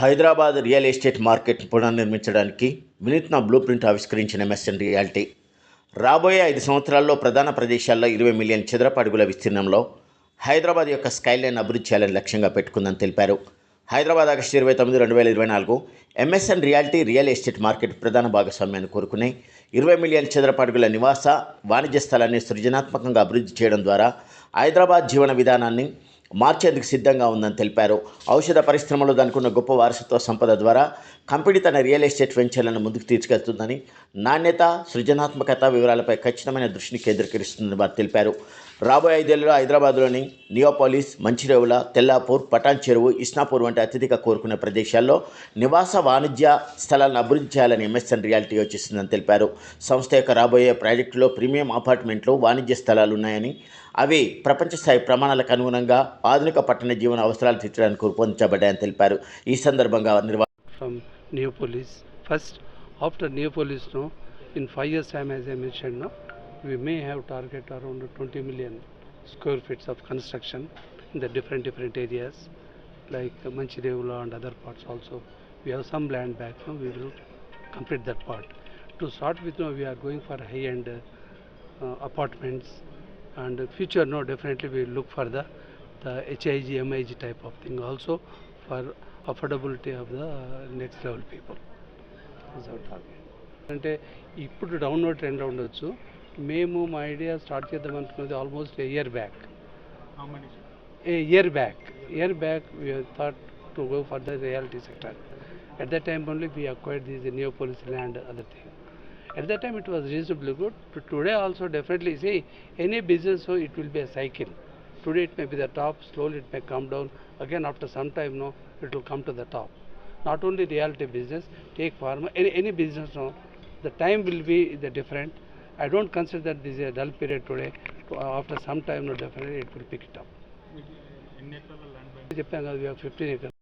Hyderabad real estate market పునర్నిర్మించడానికి వినూత్న blueprint ఆవిష్కరించిన ఎంఎస్ఎన్ రియాలిటీ. రాబోయే ఐదు సంవత్సరాల్లో ప్రధాన ప్రదేశాల్లో ఇరవై మిలియన్ చదరపు అడుగుల విస్తీర్ణంలో హైదరాబాద్ యొక్క స్కైలైన్ అభివృద్ధి చేయాలని లక్ష్యంగా పెట్టుకుందని తెలిపారు. హైదరాబాద్ ఆగస్టు ఇరవై తొమ్మిది రెండు వేల ఇరవై నాలుగు MSN Realty real estate market ప్రధాన భాగస్వామ్యాన్ని కోరుకునే ఇరవై మిలియన్ చదరపు అడుగుల నివాస వాణిజ్య స్థలాన్ని సృజనాత్మకంగా అభివృద్ధి చేయడం ద్వారా హైదరాబాద్ జీవన విధానాన్ని మార్చేందుకు సిద్ధంగా ఉందని తెలిపారు. ఔషధ పరిశ్రమలో దానికున్న గొప్ప వారసత్వ సంపద ద్వారా కంపెనీ తన రియల్ ఎస్టేట్ వెంచర్లను ముందుకు తీసుకెళ్తుందని నాణ్యత సృజనాత్మకత వివరాలపై ఖచ్చితమైన దృష్టిని కేంద్రీకరిస్తుందని వారు తెలిపారు. రాబోయే ఐదేళ్ళలో హైదరాబాద్లోని నియోపాలిస్ మంచిరేవుల తెల్లాపూర్ పటాన్ చెరువు ఇస్నాపూర్ వంటి అత్యధిక కోరుకునే ప్రదేశాల్లో నివాస వాణిజ్య స్థలాలను అభివృద్ధి చేయాలని ఎంఎస్ఎన్ రియాలిటీ యోచిస్తుందని తెలిపారు. సంస్థ యొక్క రాబోయే ప్రాజెక్టులో ప్రీమియం అపార్ట్మెంట్లు వాణిజ్య స్థలాలు ఉన్నాయని అవి ప్రపంచస్థాయి ప్రమాణాలకు అనుగుణంగా ఆధునిక పట్టణ జీవన అవసరాలు తీర్చడానికి రూపొందించబడ్డాయని తెలిపారు. ఈ సందర్భంగా in five years time as a we may have target around twenty million square feets of construction the different different areas like మంచిరేవులో and other parts also we have some land back we complete that part to start with no we're going for high and apartments and uh, future, no, definitely we look for the the HIG, MIG type of thing also for affordability of the next level people. Is our target. అంటే ఇప్పుడు download trend ఉండొచ్చు మేము మా idea start చేద్దాం అనుకున్నది almost year back a year back year back we thought to go for the realty sector at that time only we acquired this Neopolis land other thing at that time it was reasonably good to today also definitely see any business so it will be a cycle today it may be the top slowly it may come down again after some time no it will come to the top not only reality business take pharma any, any business no the time will be the different i don't consider that this is a dull period today To- after some time no definitely it will pick it up చెప్పాను కదా fifteen acres